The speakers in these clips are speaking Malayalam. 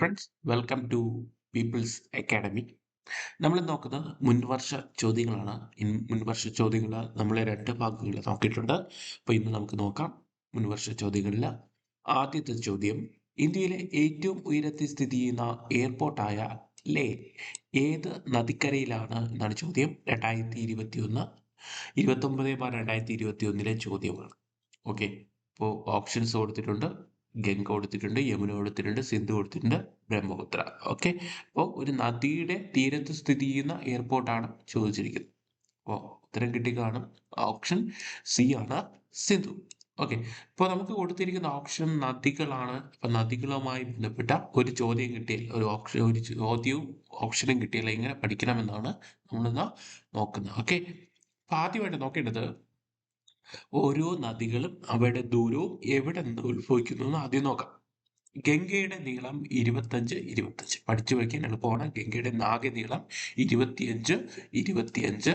Friends welcome to People's Academy നമ്മൾ നോക്കുന്നത് മുൻവർഷ ചോദ്യങ്ങളാണ്. മുൻവർഷ ചോദ്യങ്ങൾ നമ്മൾ രണ്ട് ഭാഗങ്ങൾ നോക്കിയിട്ടുണ്ട്. അപ്പോൾ ഇന്ന് നമുക്ക് നോക്കാം മുൻവർഷ ചോദ്യങ്ങളിൽ ആദ്യത്തെ ചോദ്യം ഇന്ത്യയിലെ ഏറ്റവും ഉയരത്തിൽ സ്ഥിതി ചെയ്യുന്ന എയർപോർട്ടായ ലേ ഏത് നദിക്കരയിലാണ് എന്നാണ് ചോദ്യം. രണ്ടായിരത്തി ഇരുപത്തി ഒന്ന് ഇരുപത്തൊമ്പത് ബാർ രണ്ടായിരത്തി ഇരുപത്തി ഒന്നിലെ ചോദ്യമാണ് ഓക്കെ അപ്പോൾ ഓപ്ഷൻസ് കൊടുത്തിട്ടുണ്ട്. ഗംഗ കൊടുത്തിട്ടുണ്ട് യമുന കൊടുത്തിട്ടുണ്ട് സിന്ധു കൊടുത്തിട്ടുണ്ട് ബ്രഹ്മപുത്ര. ഓക്കെ അപ്പോൾ ഒരു നദിയുടെ തീരത്ത് സ്ഥിതി ചെയ്യുന്ന എയർപോർട്ടാണ് ചോദിച്ചിരിക്കുന്നത്. അപ്പോൾ ഉത്തരം കിട്ടി കാണും ഓപ്ഷൻ സി ആണ് സിന്ധു. ഓക്കെ ഇപ്പോൾ നമുക്ക് കൊടുത്തിരിക്കുന്ന ഓപ്ഷൻ നദികളാണ്. അപ്പം നദികളുമായി ബന്ധപ്പെട്ട ഒരു ചോദ്യം കിട്ടിയാൽ ഒരു ഓപ്ഷൻ ഒരു ചോദ്യവും ഓപ്ഷനും കിട്ടിയാൽ എങ്ങനെ പഠിക്കണമെന്നാണ് നമ്മളിന്ന് നോക്കുന്നത്. ഓക്കെ അപ്പം ആദ്യമായിട്ട് നോക്കേണ്ടത് ഓരോ നദികളും അവയുടെ ദൂരവും എവിടെ നിന്ന് ഉത്ഭവിക്കുന്നു എന്ന് ആദ്യം നോക്കാം. ഗംഗയുടെ നീളം ഇരുപത്തഞ്ച് ഇരുപത്തഞ്ച്. പഠിച്ചു വയ്ക്കാൻ എളുപ്പമാണ്. ഗംഗയുടെ ആകെ നീളം ഇരുപത്തിയഞ്ച് ഇരുപത്തിയഞ്ച്.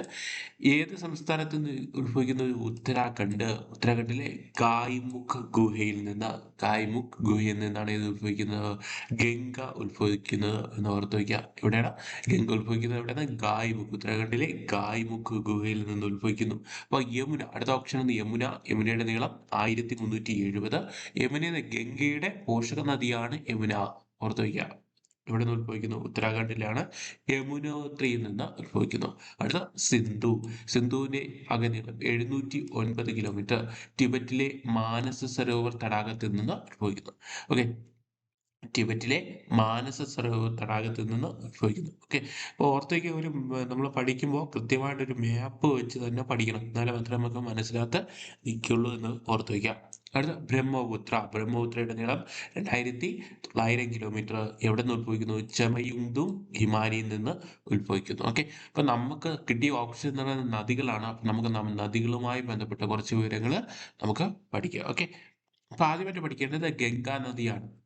ഏത് സംസ്ഥാനത്ത് നിന്ന് ഉത്ഭവിക്കുന്നത്? ഉത്തരാഖണ്ഡ്. ഉത്തരാഖണ്ഡിലെ കായ്മുഖ് ഗുഹയിൽ നിന്ന് കായ്മുഖ് ഗുഹയിൽ നിന്നാണ് ഇത് ഉത്ഭവിക്കുന്നത്. ഗംഗ ഉത്ഭവിക്കുന്നത് എന്ന് ഓർത്ത് വയ്ക്കുക. എവിടെയാണ്? ഗംഗ ഉത്ഭവിക്കുന്നത് എവിടെയാണ്? ഗായ്മുഖ് ഉത്തരാഖണ്ഡിലെ ഗായ്മുഖ് ഗുഹയിൽ നിന്ന് ഉത്ഭവിക്കുന്നു. അപ്പോൾ യമുന അടുത്ത ഓപ്ഷൻ യമുന. യമുനയുടെ നീളം ആയിരത്തി മുന്നൂറ്റി എഴുപത്. യമുന ഗംഗയുടെ പോഷക നദിയാണ് യമുന. ഓർത്ത് വയ്ക്കുക. ഇവിടെ നിന്ന് ഉത്ഭവിക്കുന്നു. ഉത്തരാഖണ്ഡിലാണ് യമുനോത്രിയിൽ നിന്ന് ഉത്ഭവിക്കുന്നു. അടുത്ത സിന്ധു. സിന്ധുവിന്റെ അകനീളം എഴുന്നൂറ്റി ഒൻപത് കിലോമീറ്റർ ടിബറ്റിലെ മാനസ സരോവർ തടാകത്തിൽ നിന്ന് ഉത്ഭവിക്കുന്നു. ഓക്കെ ടിബറ്റിലെ മാനസ സരോവർ തടാകത്തിൽ നിന്ന് ഉത്ഭവിക്കുന്നു. ഓക്കെ അപ്പോൾ ഓർത്തേക്ക് ഒരു നമ്മൾ പഠിക്കുമ്പോൾ കൃത്യമായിട്ടൊരു മാപ്പ് വെച്ച് തന്നെ പഠിക്കണം. എന്നാലേ മാത്രമേ നമുക്ക് മനസ്സിലാത്ത നിൽക്കുള്ളൂ എന്ന് ഓർത്ത് വയ്ക്കാം അടുത്ത ബ്രഹ്മപുത്ര. ബ്രഹ്മപുത്രയുടെ നീളം രണ്ടായിരത്തി തൊള്ളായിരം കിലോമീറ്റർ എവിടെ നിന്ന് ഉത്ഭവിക്കുന്നു? ചെമയുങ്തും ഹിമാലയിൽ നിന്ന് ഉത്ഭവിക്കുന്നു. ഓക്കെ അപ്പൊ നമുക്ക് കിട്ടിയ ഓപ്ഷൻ എന്ന് പറയുന്നത് നദികളാണ്. അപ്പൊ നമുക്ക് നദികളുമായി ബന്ധപ്പെട്ട കുറച്ച് വിവരങ്ങൾ നമുക്ക് പഠിക്കാം. ഓക്കെ അപ്പൊ ആദ്യമായിട്ട് പഠിക്കേണ്ടത് ഗംഗാ നദിയാണ്.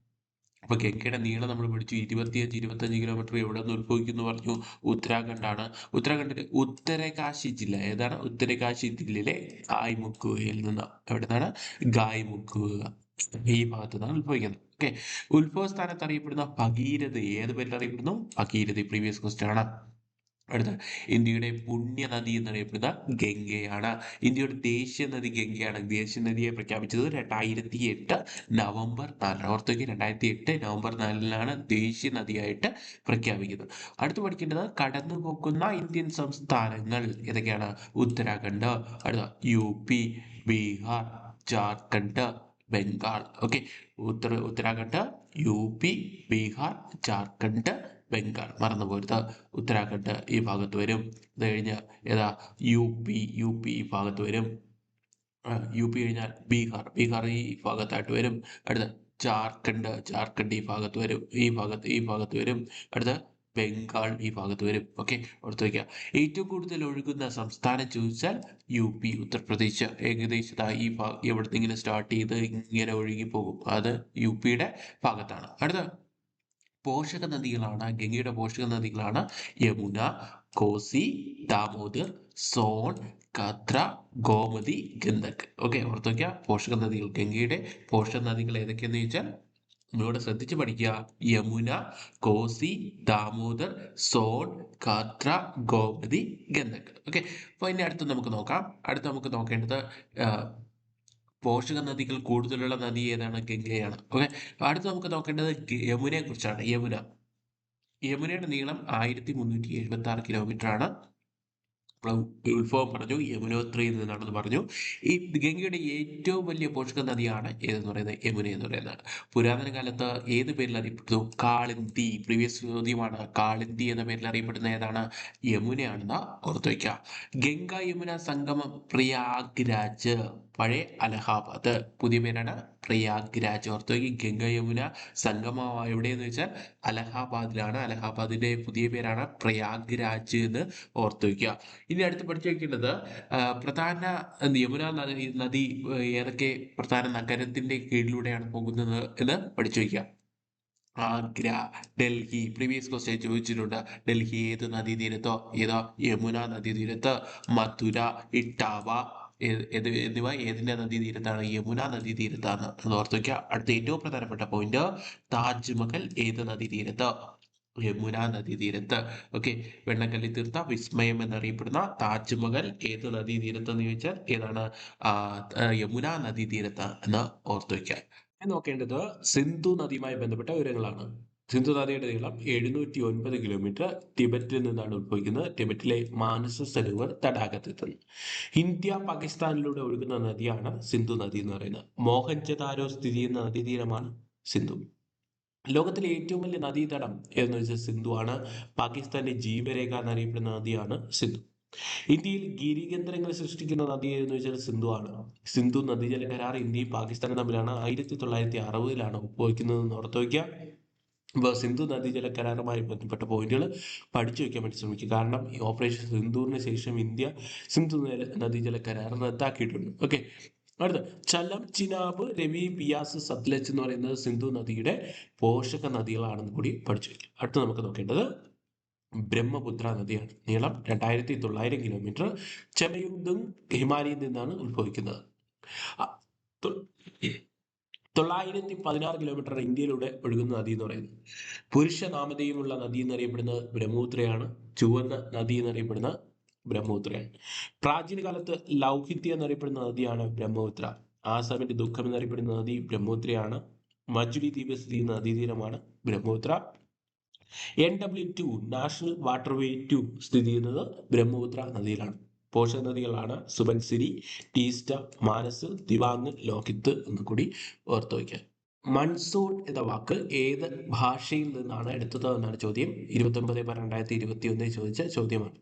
അപ്പൊ ഗംഗയുടെ നീളം നമ്മൾ പഠിച്ചു. ഇരുപത്തിയഞ്ച് ഇരുപത്തഞ്ച് കിലോമീറ്റർ എവിടെ നിന്ന് ഉത്ഭവിക്കുന്നു പറഞ്ഞു. ഉത്തരാഖണ്ഡാണ്. ഉത്തരാഖണ്ഡിലെ ഉത്തരകാശി ജില്ല ഏതാണ്? ഉത്തരകാശി ജില്ലയിലെ ഗായ്മുക്കുവയിൽ നിന്ന്. എവിടെ നിന്നാണ് ഗായ്മുക്കുവ. ഈ ഭാഗത്ത് നിന്നാണ് ഉത്ഭവിക്കുന്നത്. ഓക്കെ ഉത്ഭവ സ്ഥാനത്ത് അറിയപ്പെടുന്ന ഭഗീരഥ. ഏത് പേരിൽ അറിയപ്പെടുന്നു? ഭഗീരഥ. പ്രീവിയസ് ക്വസ്റ്റ്യൻ ആണ്. അടുത്ത ഇന്ത്യയുടെ പുണ്യനദി എന്നറിയപ്പെടുന്ന ഗംഗയാണ്. ഇന്ത്യയുടെ ദേശീയ നദി ഗംഗയാണ്. ദേശീയ നദിയെ പ്രഖ്യാപിച്ചത് രണ്ടായിരത്തി എട്ട് നവംബർ നാലിന് ഓർത്തേക്ക് രണ്ടായിരത്തി എട്ട് നവംബർ നാലിനാണ് ദേശീയ നദിയായിട്ട് പ്രഖ്യാപിക്കുന്നത്. അടുത്ത് പഠിക്കേണ്ടത് കടന്നു പോക്കുന്ന ഇന്ത്യൻ സംസ്ഥാനങ്ങൾ ഏതൊക്കെയാണ്? ഉത്തരാഖണ്ഡ് അടുത്ത U P Bihar Jharkhand Bengal. Okay ഉത്തര ഉത്തരാഖണ്ഡ് യു പി ബീഹാർ ജാർഖണ്ഡ് ബംഗാൾ മറന്നു പോരുത് ഉത്തരാഖണ്ഡ് ഈ ഭാഗത്ത് വരും. അത് കഴിഞ്ഞ് ഏതാ? യു പി യു പി ഈ ഭാഗത്ത് വരും. യു പി കഴിഞ്ഞാൽ ബീഹാർ. ബീഹാർ ഈ ഭാഗത്തായിട്ട് വരും. അടുത്ത ജാർഖണ്ഡ്. ജാർഖണ്ഡ് ഈ ഭാഗത്ത് വരും. ഈ ഭാഗത്ത് ഈ ഭാഗത്ത് വരും. അടുത്ത ബംഗാൾ ഈ ഭാഗത്ത് വരും. ഓക്കെ ഓർത്ത് വയ്ക്കുക. ഏറ്റവും കൂടുതൽ ഒഴുകുന്ന സംസ്ഥാനം ചോദിച്ചാൽ യു പി ഉത്തർപ്രദേശ്. ഏകദേശം ഈ ഭാഗം എവിടുന്ന് ഇങ്ങനെ സ്റ്റാർട്ട് ചെയ്ത് ഇങ്ങനെ ഒഴുകി പോകും? അത് യു പിയുടെ ഭാഗത്താണ്. അടുത്ത പോഷക നദികളാണ് ഗംഗയുടെ പോഷക നദികളാണ് യമുന കോസി ദാമോദർ സോൺ കത്ര ഗോമതി ഗന്ധക്. ഓക്കെ ഓർത്ത് വയ്ക്കുക പോഷക നദികൾ ഗംഗയുടെ പോഷക നദികൾ ഏതൊക്കെയെന്ന് ചോദിച്ചാൽ നിങ്ങളോട് ശ്രദ്ധിച്ച് പഠിക്കുക. യമുന കോസി ദാമോദർ സോൺ കത്ര ഗോമതി ഗന്ധക്. ഓക്കെ അപ്പോൾ ഇനി അടുത്ത് നമുക്ക് നോക്കാം. അടുത്ത് നമുക്ക് നോക്കേണ്ടത് പോഷക നദികൾ കൂടുതലുള്ള നദി ഏതാണ്? ഗംഗയാണ്. ഓക്കെ അടുത്ത് നമുക്ക് നോക്കേണ്ടത് യമുനയെ കുറിച്ചാണ് യമുന. യമുനയുടെ നീളം ആയിരത്തി മുന്നൂറ്റി എഴുപത്തി ആറ് കിലോമീറ്റർ ആണ് ഉത്ഭവം പറഞ്ഞു യമുനോത്രിയിൽ നിന്നാണെന്ന് പറഞ്ഞു. ഈ ഗംഗയുടെ ഏറ്റവും വലിയ പോഷക നദിയാണ് ഏതെന്ന് പറയുന്നത്? യമുന എന്ന് പറയുന്നത് പുരാതന കാലത്ത് ഏത് പേരിൽ അറിയപ്പെടുന്നു? കാളിന്തി. പ്രീവിയസ് ചോദ്യമാണ്. കാളിന്തി എന്ന പേരിൽ അറിയപ്പെടുന്ന ഏതാണ്? യമുനയാണെന്ന് ഓർത്തു വയ്ക്കുക. ഗംഗ യമുന സംഗമം പ്രയാഗ്രാജ്. പഴയ അലഹാബാദ് പുതിയ പേരാണ്. പ്രയാഗ്രാജ് ഓർത്ത് വയ്ക്കുക ഗംഗ യമുന സംഗമം എവിടെയെന്ന് വെച്ചാൽ അലഹാബാദിലാണ്. അലഹാബാദിന്റെ പുതിയ പേരാണ് പ്രയാഗ്രാജ് എന്ന് ഓർത്തുവയ്ക്കുക ഇനി അടുത്ത് പഠിച്ചു വയ്ക്കേണ്ടത് പ്രധാന യമുന നദി ഏതൊക്കെ പ്രധാന നഗരത്തിന്റെ കീഴിലൂടെയാണ് പോകുന്നത് എന്ന് പഠിച്ചു വയ്ക്കുക ആഗ്ര ഡൽഹി പ്രീവിയസ് ക്വസ്റ്റ്യൻ ചോദിച്ചിട്ടുണ്ട്. ഡൽഹി ഏത് നദീതീരത്തോ ഏതോ? യമുന നദീതീരത്ത് മഥുര ഇട്ടാവ എന്നിവ ഏതിന്റെ നദീതീരത്താണ് യമുന നദീതീരത്താണ് അത് ഓർത്തുവയ്ക്കുക അടുത്ത ഏറ്റവും പ്രധാനപ്പെട്ട പോയിന്റ് താജ്മഹൽ ഏത് നദീതീരത്ത് യമുന നദീതീരത്ത് ഓക്കെ വെണ്ണക്കല്ലി തീർത്ത വിസ്മയം എന്നറിയപ്പെടുന്ന താജ്മഹൽ ഏത് നദീതീരത്ത് എന്ന് ചോദിച്ചാൽ ഏതാണ്? യമുന നദീ യമുന നദീതീരത്ത് എന്ന് ഓർത്തു വയ്ക്കുക നോക്കേണ്ടത് സിന്ധു നദിയുമായി ബന്ധപ്പെട്ട വിവരങ്ങളാണ്. സിന്ധു നദിയുടെ നീളം എഴുന്നൂറ്റി ഒൻപത് കിലോമീറ്റർ. ടിബറ്റിൽ നിന്നാണ് ഉത്ഭവിക്കുന്നത്. ടിബറ്റിലെ മാനസ സരോവർ തടാകത്തെത്തുന്നു ഇന്ത്യ പാകിസ്ഥാനിലൂടെ ഒഴുകുന്ന നദിയാണ് സിന്ധു നദി എന്ന് പറയുന്നത്. മോഹൻജദാരോ സ്ഥിതി ചെയ്യുന്ന നദീതീരമാണ് സിന്ധു. ലോകത്തിലെ ഏറ്റവും വലിയ നദീതടം എന്ന് വെച്ചാൽ സിന്ധു ആണ്. പാകിസ്ഥാന്റെ ജീവരേഖ എന്നറിയപ്പെടുന്ന നദിയാണ് സിന്ധു. ഇന്ത്യയിൽ ഗിരികേന്ദ്രങ്ങൾ സൃഷ്ടിക്കുന്ന നദി എന്ന് വെച്ചാൽ സിന്ധു ആണ്. സിന്ധു നദീജല കരാർ ഇന്ത്യയും പാകിസ്ഥാനും തമ്മിലാണ് ആയിരത്തി തൊള്ളായിരത്തി അറുപതിലാണ് ഒപ്പുവയ്ക്കുന്നത് എന്ന് ഓർത്ത് വയ്ക്കുക. അപ്പോൾ സിന്ധു നദീജല കരാറുമായി ബന്ധപ്പെട്ട പോയിന്റുകൾ പഠിച്ചു വയ്ക്കാൻ വേണ്ടി ശ്രമിക്കുക കാരണം ഈ ഓപ്പറേഷൻ സിന്ധൂറിന് ശേഷം ഇന്ത്യ സിന്ധു നദ- നദീജല കരാർ റദ്ദാക്കിയിട്ടുണ്ട്. ഓക്കെ. അടുത്ത. ചലം ചിനാബ് രവി ബിയാസ് സത്ലജ് എന്ന് പറയുന്നത് സിന്ധു നദിയുടെ പോഷക നദികളാണെന്ന് കൂടി പഠിച്ചു വയ്ക്കുക അടുത്ത നമുക്ക് നോക്കേണ്ടത് ബ്രഹ്മപുത്ര നദിയാണ്. നീളം രണ്ടായിരത്തി തൊള്ളായിരം കിലോമീറ്റർ. ചെമയുദ്ധം ഹിമാലയത്തിൽ നിന്നാണ് ഉത്ഭവിക്കുന്നത്. തൊള്ളായിരത്തി പതിനാറ് കിലോമീറ്റർ ഇന്ത്യയിലൂടെ ഒഴുകുന്ന നദി എന്ന് പറയുന്നത്. പുരുഷ നാമധേയമുള്ള നദി എന്നറിയപ്പെടുന്നത് ബ്രഹ്മപുത്രയാണ്. ചുവന്ന നദി എന്നറിയപ്പെടുന്ന ബ്രഹ്മപുത്രയാണ്. പ്രാചീന കാലത്ത് ലൗഹിത്യ എന്നറിയപ്പെടുന്ന നദിയാണ് ബ്രഹ്മപുത്ര. ആസാമിന്റെ ദുഃഖം എന്നറിയപ്പെടുന്ന നദി ബ്രഹ്മപുത്രയാണ്. മജുലി ദ്വീപ് സ്ഥിതി ചെയ്യുന്ന നദീതീരമാണ് Brahmaputra. N W two national waterway two സ്ഥിതി ചെയ്യുന്നത് ബ്രഹ്മപുത്ര നദിയിലാണ്. പോഷക നദികളാണ് സുബൻസിരി ടീസ്റ്റ മാനസ് ദിവാങ് ലോഹിത്ത് എന്ന് കൂടി ഓർത്തു വയ്ക്കുക. മൺസൂൺ എന്ന വാക്ക് ഏത് ഭാഷയിൽ നിന്നാണ് എടുത്തത് എന്നാണ് ചോദ്യം. ഇരുപത്തി ഒൻപത് രണ്ടായിരത്തി ഇരുപത്തി ഒന്നിൽ ചോദിച്ച ചോദ്യമാണ്.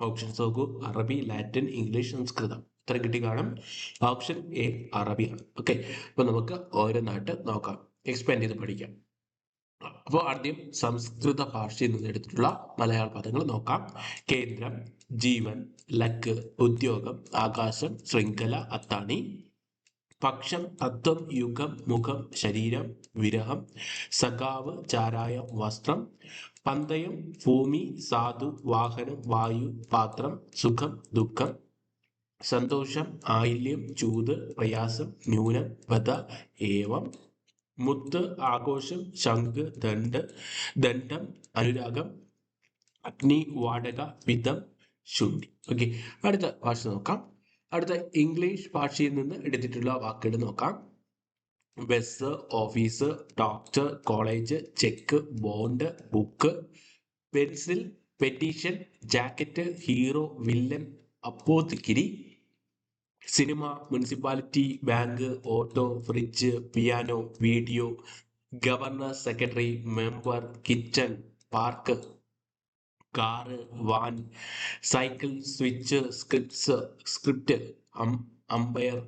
ഓപ്ഷൻസ് നോക്കൂ. അറബി ലാറ്റിൻ ഇംഗ്ലീഷ് സംസ്കൃതം. ഇത്ര കിട്ടി കാണും. ഓപ്ഷൻ എ അറബിയാണ്. ഓക്കെ. അപ്പൊ നമുക്ക് ഓരോന്നായിട്ട് നോക്കാം. എക്സ്പാൻഡ് ചെയ്ത് പഠിക്കാം. അപ്പോൾ ആദ്യം സംസ്കൃത ഭാഷയിൽ നിന്ന് എടുത്തിട്ടുള്ള മലയാള പദങ്ങൾ നോക്കാം. കേന്ദ്രം ജീവൻ ലക്ക് ഉദ്യോഗം ആകാശം ശൃംഖല അത്താണി. പക്ഷം തത്വം യുഗം മുഖം ശരീരം വിരഹം. സഖാവ് ചാരായം വസ്ത്രം. പന്തയം ഭൂമി സാധു വാഹനം വായു പാത്രം സുഖം ദുഃഖം. സന്തോഷം ആയില്യം ചൂത് പ്രയാസം ന്യൂനം വധ ഏവം. മുത്ത് ആഘോഷം ശംഖ് ദണ്ഡ് ദണ്ഡം അനുരാഗം അഗ്നി വാടക വിധം ശുണ്ഠി ഓക്കെ അടുത്ത ഭാഷ നോക്കാം. അടുത്ത ഇംഗ്ലീഷ് ഭാഷയിൽ നിന്ന് എടുത്തിട്ടുള്ള വാക്കുകൾ നോക്കാം. Bus office doctor college cheque bond book pencil petition jacket hero villain Apothecary cinema municipality bank auto fridge piano video governor secretary member kitchen park car van cycle switch scripts script umpire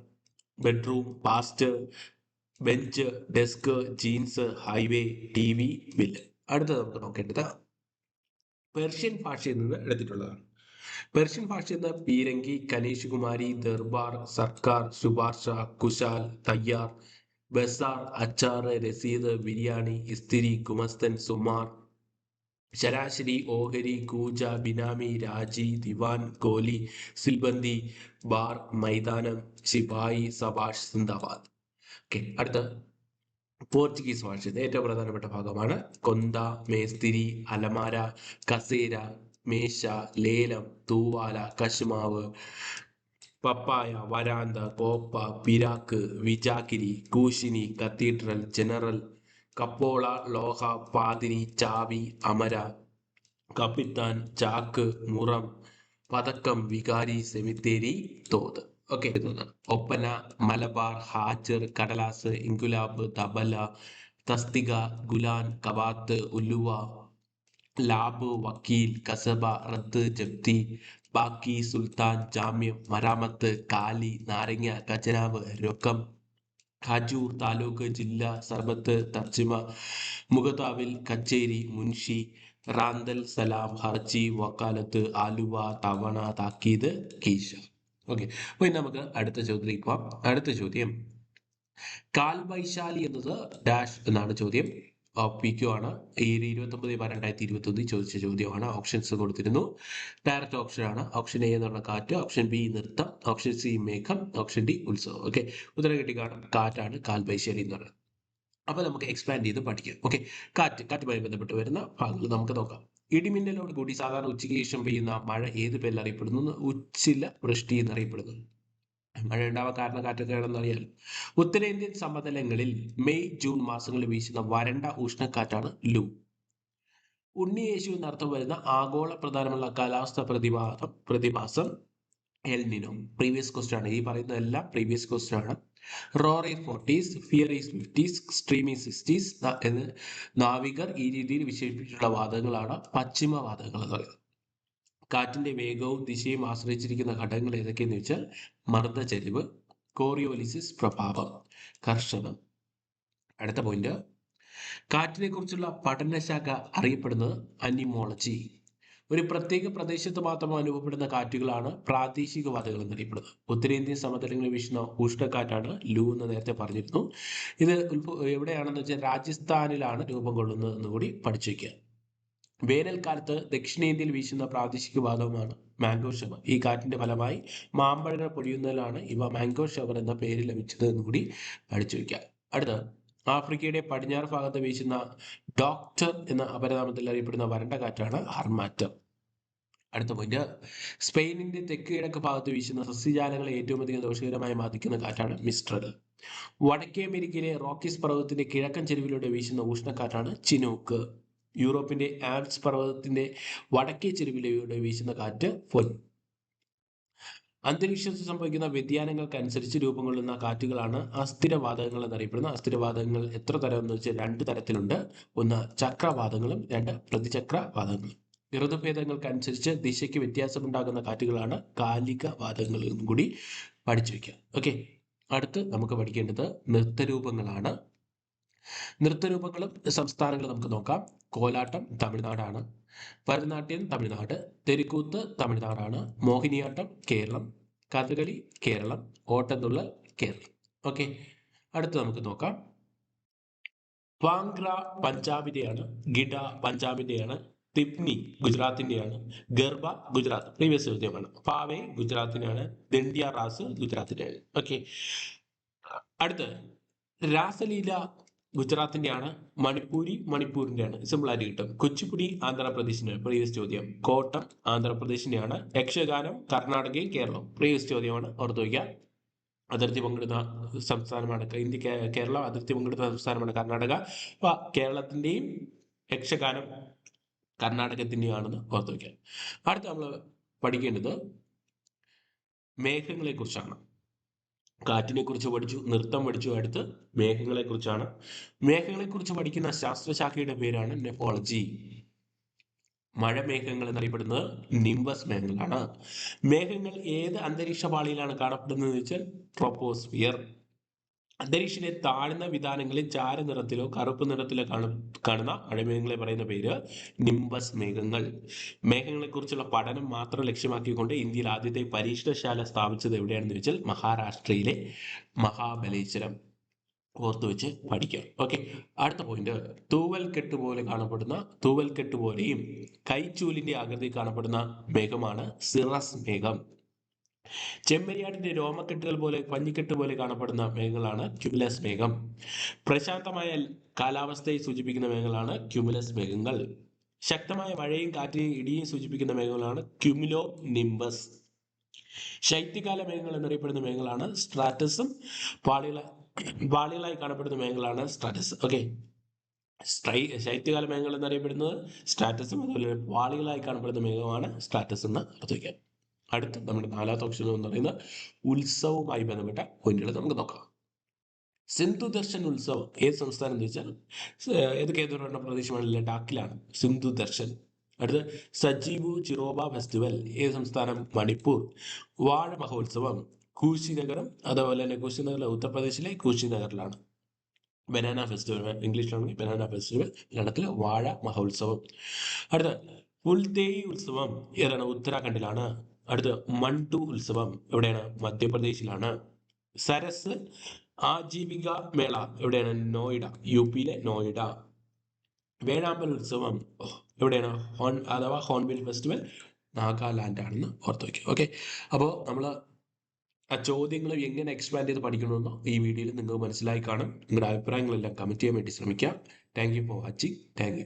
bedroom past bench desk jeans highway T V bill. അടുത്തത് നമുക്ക് നോക്കേണ്ടത് പെർഷ്യൻ ഭാഷയിൽ നിന്ന് എടുത്തിട്ടുള്ളതാണ്. പെർഷ്യൻ ഭാഷയിൽ നിന്ന് പീരങ്കി കനീഷ് കുമാരി ദർബാർ സർക്കാർ ശുപാർശ കുശാൽ തയ്യാർ ബസാർ അച്ചാറ് രസീത് ബിരിയാണി ഇസ്തിരി ഗുമസ്തൻ സുമാർ ശരാശരി ഓഹരി കൂജ ബിനാമി രാജി ദിവാൻ കോലി സിൽബന്തി ബാർ മൈതാനം ശിപായി സബാഷ് സിന്ദാബാദ്. ഓക്കെ അടുത്ത. പോർച്ചുഗീസ് ഭാഷ ഇത് ഏറ്റവും പ്രധാനപ്പെട്ട ഭാഗമാണ് കൊന്ത മേസ്തിരി അലമാര കസേര മേശ ലേലം തൂവാല കശുമാവ് പപ്പായ വരാന്ത കോപ്പ പിരാക്ക് വിജാക്കിരി കൂശിനി കത്തീഡ്രൽ ജനറൽ കപ്പോള ലോഹ പാതിരി ചാവി അമര കപ്പിത്താൻ ചാക്ക് മുറം പതക്കം വികാരി സെമിത്തേരി തോത്. ഓക്കെ. ഒപ്പന മലബാർ ഹാജർ കടലാസ് ഇൻകുലാബ് തബല തസ്തിക ഗുലാൻ കവാത്ത് ഉലുവ ലാബ് വക്കീൽ കസബ റദ്ദ് ജപ്തി ബാക്കി സുൽത്താൻ ജാമ്യം മരാമത്ത് കാലി നാരങ്ങ ഖജനാവ് രൊക്കം ഖജൂർ താലൂക്ക് ജില്ല സർബത്ത് തർജിമ മുഖതാവിൽ കച്ചേരി മുൻഷി റാന്തൽ സലാം ഹർജി വക്കാലത്ത് ആലുവ തവണ താക്കീത് കീശ. ഓക്കെ. അപ്പൊ ഇനി നമുക്ക് അടുത്ത ചോദ്യത്തിലേക്ക് പോവാം. അടുത്ത ചോദ്യം. കാൽവൈശാലി എന്നത് ഡാഷ് എന്നാണ് ചോദ്യം. പി ക്യു ആണ്. ഏഴ് ഇരുപത്തൊമ്പത് ബാർ രണ്ടായിരത്തി ഇരുപത്തൊന്നിൽ ചോദിച്ച ചോദ്യമാണ്. ഓപ്ഷൻസ് കൊടുത്തിരുന്നു. ഡയറക്റ്റ് ഓപ്ഷൻ ആണ്. ഓപ്ഷൻ എ എന്നുള്ള കാറ്റ് ഓപ്ഷൻ ബി നൃത്തം ഓപ്ഷൻ സി മേഘം ഓപ്ഷൻ ഡി ഉത്സവം. ഓക്കെ ഉത്തരം കിട്ടി കാണാം. കാറ്റാണ് കാൽപൈശേരി എന്ന് പറയുന്നത്. അപ്പോൾ നമുക്ക് എക്സ്പാൻഡ് ചെയ്ത് പഠിക്കാം. ഓക്കെ കാറ്റ് കാറ്റുമായി ബന്ധപ്പെട്ട് വരുന്ന ഭാഗങ്ങൾ നമുക്ക് നോക്കാം. ഇടിമിന്നലോട് കൂടി സാധാരണ ഉച്ചയ്ക്ക് ശേഷം പെയ്യുന്ന മഴ ഏത് പേരിൽ അറിയപ്പെടുന്നു ഉച്ചില വൃഷ്ടി എന്നറിയപ്പെടുന്നു. മഴ ഉണ്ടാവാൻ കാരണം കാറ്റൊക്കെയാണെന്ന് അറിയാലോ. ഉത്തരേന്ത്യൻ സമതലങ്ങളിൽ മെയ് ജൂൺ മാസങ്ങളിൽ വീശുന്ന വരണ്ട ഉഷ്ണക്കാറ്റാണ് ലു. ഉണ്ണിയേശു എന്നർത്ഥം വരുന്ന ആഗോള പ്രധാനമുള്ള കാലാവസ്ഥ പ്രതിഭാസം പ്രതിഭാസം എൽനിനോ പ്രീവിയസ് ക്വസ്റ്റ്യൻ ആണ്. ഈ പറയുന്നതെല്ലാം പ്രീവിയസ് ക്വസ്റ്റ്യൻ ആണ്. Rory forties fiery fifties screaming sixties എന്ന് നാവികർ ഈ രീതിയിൽ വിശേഷിപ്പിച്ചിട്ടുള്ള വാദങ്ങളാണ് പശ്ചിമ വാദങ്ങൾ എന്ന് പറയുന്നത്. കാറ്റിന്റെ വേഗവും ദിശയും ആശ്രയിച്ചിരിക്കുന്ന ഘടകങ്ങൾ ഏതൊക്കെയെന്ന് വെച്ചാൽ മർദ്ദചരിവ് കോറിയോലിസിസ് പ്രഭാവം കർഷണം. അടുത്ത പോയിന്റ് കാറ്റിനെ കുറിച്ചുള്ള പഠനശാഖ അറിയപ്പെടുന്നത് അനിമോളജി. ഒരു പ്രത്യേക പ്രദേശത്ത് മാത്രം അനുഭവപ്പെടുന്ന കാറ്റുകളാണ് പ്രാദേശിക പ്രാദേശികവാദികൾ എന്നറിയപ്പെടുന്നത്. ഉത്തരേന്ത്യൻ സമതലങ്ങളിൽ വീശുന്ന ഉഷ്ണക്കാറ്റാണ് ലൂ എന്ന് നേരത്തെ പറഞ്ഞിരുന്നു. ഇത് എവിടെയാണെന്ന് വെച്ചാൽ രാജസ്ഥാനിലാണ് രൂപം കൊള്ളുന്നത് എന്ന് കൂടി പഠിച്ചു വയ്ക്കുക വേനൽക്കാലത്ത് ദക്ഷിണേന്ത്യയിൽ വീശുന്ന പ്രാദേശിക വാതകമാണ് മാംഗോ ഷവർ. ഈ കാറ്റിന്റെ ഫലമായി മാമ്പഴങ്ങൾ പൊഴിയുന്നതിലാണ് ഇവ മാംഗോ ഷവർ എന്ന പേര് ലഭിച്ചത് എന്ന് കൂടി പഠിച്ചു വയ്ക്കുക അടുത്തത് ആഫ്രിക്കയുടെ പടിഞ്ഞാറ് ഭാഗത്ത് വീശുന്ന ഡോക്ടർ എന്ന അപരനാമത്തിൽ അറിയപ്പെടുന്ന വരണ്ട കാറ്റാണ് ഹർമാറ്റർ അടുത്ത പോയിന്റ് സ്പെയിനിന്റെ തെക്ക് കിഴക്ക് ഭാഗത്ത് വീശുന്ന സസ്യജാലങ്ങളെ ഏറ്റവും അധികം ദോഷകരമായി ബാധിക്കുന്ന കാറ്റാണ് മിസ്ട്രൽ. വടക്കേ അമേരിക്കയിലെ റോക്കീസ് പർവതത്തിന്റെ കിഴക്കൻ ചെരുവിലൂടെ വീശുന്ന ഉഷ്ണക്കാറ്റാണ് ചിനൂക്ക്. യൂറോപ്പിന്റെ ആൽപ്സ് പർവതത്തിന്റെ വടക്കേ ചെരുവിലൂടെ വീശുന്ന കാറ്റ് ഫൊൻ. അന്തരീക്ഷത്തിൽ സംഭവിക്കുന്ന വ്യതിയാനങ്ങൾക്കനുസരിച്ച് രൂപം കൊള്ളുന്ന കാറ്റുകളാണ് അസ്ഥിരവാതകങ്ങൾ എന്നറിയപ്പെടുന്ന അസ്ഥിരവാതകങ്ങൾ എത്ര തരം എന്ന് വെച്ചാൽ രണ്ട് തരത്തിലുണ്ട്. ഒന്ന് ചക്രവാതങ്ങളും രണ്ട് പ്രതിചക്രവാതങ്ങളും. ഋതുഭേദങ്ങൾക്കനുസരിച്ച് ദിശയ്ക്ക് വ്യത്യാസമുണ്ടാകുന്ന കാറ്റുകളാണ് കാലിക വാതകങ്ങൾ എന്നും കൂടി പഠിച്ചു വയ്ക്കുക ഓക്കെ. അടുത്ത് നമുക്ക് പഠിക്കേണ്ടത് നൃത്തരൂപങ്ങളാണ്. നൃത്തരൂപങ്ങളും സംസ്ഥാനങ്ങളും നമുക്ക് നോക്കാം. കോലാട്ടം തമിഴ്നാടാണ്. ഭരതനാട്യം തമിഴ്നാട്. തെരുക്കൂത്ത് തമിഴ്നാടാണ്. മോഹിനിയാട്ടം കേരളം. കഥകളി കേരളം. ഓട്ടംതുള്ളൽ കേരളം. ഓക്കെ. അടുത്ത് നമുക്ക് നോക്കാം. വാങ്ക്ര പഞ്ചാബിന്റെയാണ് ഗിഡ പഞ്ചാബിന്റെയാണ് തിപ്നി ഗുജറാത്തിന്റെയാണ് ഗർബ ഗുജറാത്ത്. പ്രീവിയസ് ചോദ്യമാണ്. പാവേ ഗുജറാത്തിനാണ് ദണ്ഡിയ റാസ് ഗുജറാത്തിന്റെയാണ് ഓക്കെ. അടുത്ത് രാസലീല ഗുജറാത്തിന്റെയാണ് മണിപ്പൂരി മണിപ്പൂരിന്റെയാണ്. സിമ്പിൾ ആയിട്ട് കിട്ടും. കുച്ചിപ്പുടി ആന്ധ്രാപ്രദേശിന്റെ പ്രീവിയസ് ചോദ്യം. കോട്ടം ആന്ധ്രാപ്രദേശിന്റെയാണ്. യക്ഷഗാനം കർണാടകയും കേരളവും പ്രീവിയസ് ചോദ്യമാണ്. ഓർത്തു വയ്ക്കുക. അതിർത്തി പങ്കിടുന്ന സംസ്ഥാനമാണ് ഇന്ത്യ കേരളം. അതിർത്തി പങ്കിടുന്ന സംസ്ഥാനമാണ് കർണാടക. അപ്പൊ കേരളത്തിന്റെയും യക്ഷഗാനം കർണാടകത്തിന്റെയാണെന്ന് ഓർത്തു വയ്ക്കുക. അടുത്ത നമ്മൾ പഠിക്കേണ്ടത് മേഘങ്ങളെ കുറിച്ചാണ് കാറ്റിനെ കുറിച്ച് പഠിച്ചു നൃത്തം പഠിച്ചു അടുത്ത് മേഘങ്ങളെ കുറിച്ചാണ് മേഘങ്ങളെ കുറിച്ച് പഠിക്കുന്ന ശാസ്ത്രശാഖയുടെ പേരാണ് നെഫോളജി. മഴ മേഘങ്ങൾ എന്നറിയപ്പെടുന്നത് നിംബസ് മേഘങ്ങളാണ്. മേഘങ്ങൾ ഏത് അന്തരീക്ഷ പാളിയിലാണ് കാണപ്പെടുന്നത് വെച്ചാൽ ട്രോപ്പോസ്ഫിയർ. അന്തരീക്ഷത്തിലെ താഴ്ന്ന വിധാനങ്ങളിൽ ചാരനിറത്തിലോ കറുപ്പ് നിറത്തിലോ കാണു കാണുന്ന മഴമേഘങ്ങളെ പറയുന്ന പേര് നിംബസ് മേഘങ്ങൾ. മേഘങ്ങളെ കുറിച്ചുള്ള പഠനം മാത്രം ലക്ഷ്യമാക്കിക്കൊണ്ട് ഇന്ത്യയിൽ ആദ്യത്തെ പരീക്ഷണശാല സ്ഥാപിച്ചത് എവിടെയാണെന്ന് വെച്ചാൽ മഹാരാഷ്ട്രയിലെ മഹാബലേശ്വരം. ഓർത്തു വെച്ച് പഠിക്കാം ഓക്കെ അടുത്ത പോയിന്റ് തൂവൽ കെട്ട് പോലെ കാണപ്പെടുന്ന തൂവൽ കെട്ട് പോലെയും കൈച്ചൂലിന്റെ ആകൃതി കാണപ്പെടുന്ന മേഘമാണ് സിറസ് മേഘം. ചെമ്മരിയാടിന്റെ രോമക്കെട്ടുകൾ പോലെ പഞ്ഞിക്കെട്ട് പോലെ കാണപ്പെടുന്ന മേഘങ്ങളാണ് ക്യുമുലസ് മേഘം. പ്രശാന്തമായ കാലാവസ്ഥയെ സൂചിപ്പിക്കുന്ന മേഘങ്ങളാണ് ക്യുമുലസ് മേഘങ്ങൾ. ശക്തമായ മഴയും കാറ്റിനെയും ഇടിയും സൂചിപ്പിക്കുന്ന മേഘങ്ങളാണ് ക്യുമുലോ നിംബസ് ശൈത്യകാല മേഘങ്ങൾ എന്നറിയപ്പെടുന്ന മേഘങ്ങളാണ് സ്ട്രാറ്റസും പാളികള പാളികളായി കാണപ്പെടുന്ന മേഘങ്ങളാണ് സ്ട്രാറ്റസ്. ഓക്കെ. സ്ട്രൈ ശൈത്യകാല മേഘങ്ങൾ എന്നറിയപ്പെടുന്നത് സ്ട്രാറ്റസും അതുപോലെ പാളികളായി കാണപ്പെടുന്ന മേഘമാണ് സ്ട്രാറ്റസ് എന്ന് ഓർത്തിരിക്കാം അടുത്ത് നമ്മുടെ നാലാമത്തെ ഓപ്ഷൻ എന്ന് പറയുന്നത് ഉത്സവവുമായി ബന്ധപ്പെട്ട പോയിന്റുകൾ നമുക്ക് നോക്കാം. സിന്ധു ദർശൻ ഉത്സവം ഏത് സംസ്ഥാനം എന്ന് വെച്ചാൽ ഏത് കേന്ദ്രഭരണ പ്രദേശമാണ്? ലഡാക്കിലാണ് സിന്ധു ദർശൻ. അടുത്ത് സജീവു ചിറോബ ഫെസ്റ്റിവൽ ഏത് സംസ്ഥാനം? മണിപ്പൂർ. വാഴ മഹോത്സവം കൂശിനഗരം അതേപോലെ തന്നെ കൂശിനഗർ ഉത്തർപ്രദേശിലെ കൂശിനഗറിലാണ് ബനാന ഫെസ്റ്റിവൽ ഇംഗ്ലീഷിലാണെങ്കിൽ ബനാന ഫെസ്റ്റിവൽ ലഡാക്കിലെ വാഴ മഹോത്സവം. അടുത്ത പുൽതേയി ഉത്സവം ഏതാണ്? ഉത്തരാഖണ്ഡിലാണ്. അടുത്ത മണ്ടു ഉത്സവം എവിടെയാണ്? മധ്യപ്രദേശിലാണ്. സരസ് ആജീവിക മേള എവിടെയാണ്? നോയിഡ യു പിയിലെ നോയിഡ. വേഴാമ്പൽ ഉത്സവം എവിടെയാണ്? ഹോൺ അഥവാ ഹോൺബിൽ ഫെസ്റ്റിവൽ നാഗാലാൻഡ് ആണെന്ന് ഓർത്ത് വയ്ക്കുക ഓക്കെ? അപ്പോൾ നമ്മൾ ആ ചോദ്യങ്ങൾ എങ്ങനെ എക്സ്പാൻഡ് ചെയ്ത് പഠിക്കണമെന്നോ ഈ വീഡിയോയിൽ നിങ്ങൾക്ക് മനസ്സിലായി കാണും. നിങ്ങളുടെ അഭിപ്രായങ്ങളെല്ലാം കമന്റ് ചെയ്യാൻ വേണ്ടി ശ്രമിക്കാം. Thank you for watching thank you